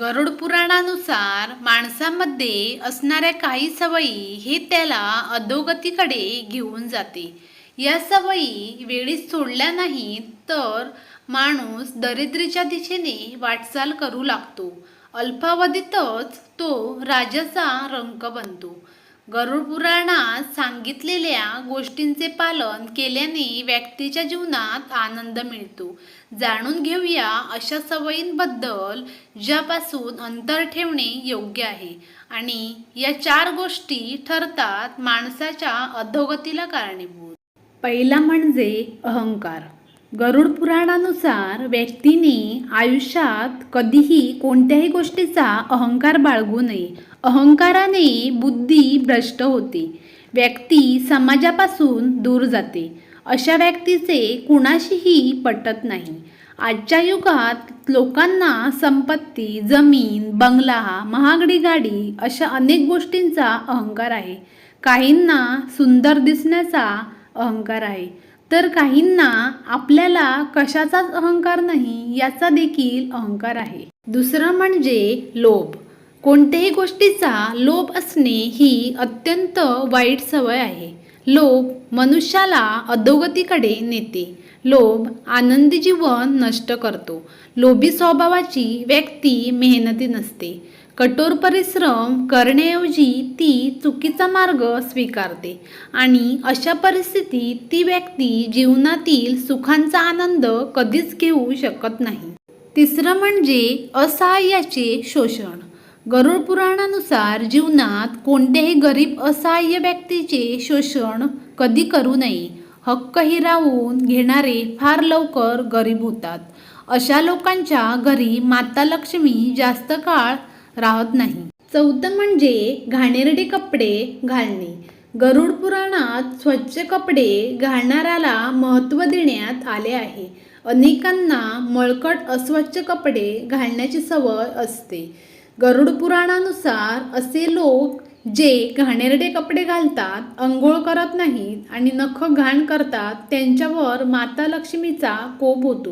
गरुड पुराणानुसार माणसामध्ये असणाऱ्या काही सवयी हे त्याला अधोगतीकडे घेऊन जाते. या सवयी वेळीच सोडल्या नाहीत तर माणूस दरिद्रीच्या दिशेने वाटचाल करू लागतो. अल्पावधीतच तो राजाचा रंक बनतो. गरुड पुराणात सांगितलेल्या गोष्टींचे पालन केल्याने व्यक्तीच्या जीवनात आनंद मिळतो. जाणून घेऊया अशा सवयींबद्दल ज्यापासून अंतर ठेवणे योग्य आहे. आणि या चार गोष्टी ठरतात माणसाच्या अधोगतीला कारणीभूत. पहिला म्हणजे अहंकार. गरुड पुराणानुसार व्यक्तीने आयुष्यात कधीही कोणत्याही गोष्टीचा अहंकार बाळगू नये. अहंकाराने बुद्धी भ्रष्ट होते. व्यक्ती समाजापासून दूर जाते. अशा व्यक्तीचे कुणाशीही पटत नाही. आजच्या युगात लोकांना संपत्ती जमीन बंगला महागडी गाडी अशा अनेक गोष्टींचा अहंकार आहे. काहींना सुंदर दिसण्याचा अहंकार आहे. तर काहींना आपल्याला कशाचाच अहंकार नाही याचा देखील अहंकार आहे. दुसरं म्हणजे लोभ. कोणत्याही गोष्टीचा लोभ असणे ही अत्यंत वाईट सवय आहे. लोभ मनुष्याला अधोगतीकडे नेते. लोभ आनंदी जीवन नष्ट करतो. लोभी स्वभावाची व्यक्ती मेहनती नसते. कठोर परिश्रम करण्याऐवजी ती चुकीचा मार्ग स्वीकारते आणि अशा परिस्थितीत ती व्यक्ती जीवनातील सुखांचा आनंद कधीच घेऊ शकत नाही. तिसरं म्हणजे असहाय्याचे शोषण. गरुड पुराणानुसार जीवनात कोणत्याही गरीब असहाय्य व्यक्तीचे शोषण कधी करू नये. हक्क हिरावून घेणारे फार लवकर गरीब होतात. अशा लोकांच्या घरी माता लक्ष्मी जास्त काळ राहत नाही. चौथं म्हणजे घाणेरडे कपडे घालणे. गरुड पुराणात स्वच्छ कपडे घालणाऱ्याला महत्त्व देण्यात आले आहे. अनेकांना मळकट अस्वच्छ कपडे घालण्याची सवय असते. गरुड पुराणानुसार असे लोक जे घाणेरडे कपडे घालतात अंघोळ करत नाहीत आणि नख घाण करतात त्यांच्यावर माता लक्ष्मीचा कोप होतो.